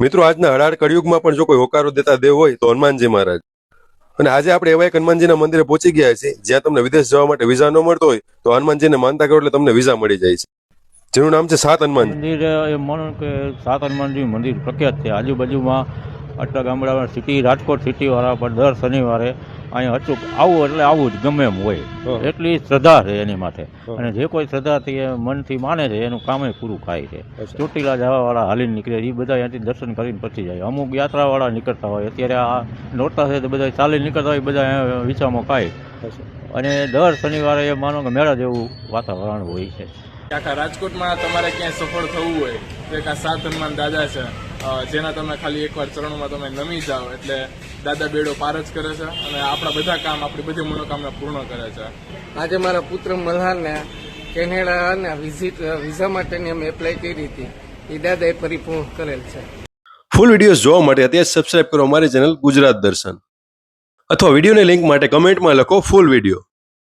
મિત્રો, આજના અઢાર કળિયુગમાં પણ જો કોઈ હોકારો દેતા દેવ હોય, તો હનુમાનજી મહારાજ. અને આજે આપણે એવા એક હનુમાનજીના મંદિરે પહોંચી ગયા છીએ, જ્યાં તમને વિદેશ જવા માટે વિઝા ન મળતો હોય, તો હનુમાનજીને માનતા કરો એટલે તમને વિઝા મળી જાય છે. જેનું નામ છે સાત હનુમાન મંદિર સાત હનુમાનજી મંદિર પ્રખ્યાત છે. આજુબાજુમાં આટલા ગામડામાં સિટી રાજકોટ સિટીવાળા પણ દર શનિવારે અહીંયા અચૂક આવું એટલે આવું જ ગમે એમ હોય. એટલી શ્રદ્ધા છે એની માટે અને જે કોઈ શ્રદ્ધાથી એ મનથી માને છે એનું કામે પૂરું થાય છે. ચોટીલા જવાવાળા હાલીને નીકળે એ બધા અહીંયાથી દર્શન કરીને પછી જાય. અમુક યાત્રાવાળા નીકળતા હોય અત્યારે આ નોરતા છે તો બધા ચાલી નીકળતા હોય બધા અહીંયા વિચારમાં ખાય. અને દર શનિવારે એ માનો કે મેળા જેવું વાતાવરણ હોય છે. આખા રાજકોટમાં તમારે ક્યાંય સફળ થવું હોય તો એક આ સાત હનુમાન દાદા છે. જેના તમે ખાલી એકવાર ચરણોમાં તમે નમી જાઓ એટલે દાદા બેડો પાર જ કરે છે અને આપણા બધા કામ આપણી બધી મનોકામના પૂર્ણ કરે છે. આજે મારા પુત્ર મલ્હારને કેનેડાના વિઝિટ વિઝા માટેની અમે એપ્લાય કરી હતી. એ દાદાએ પરિપૂર્ણ કરેલ છે. ફૂલ વિડીયોઝ જોવા માટે અત્યારે સબસ્ક્રાઇબ કરો અમારી ચેનલ ગુજરાત દર્શન. અથવા વિડીયોની લિંક માટે કમેન્ટમાં લખો ફૂલ વીડિયો.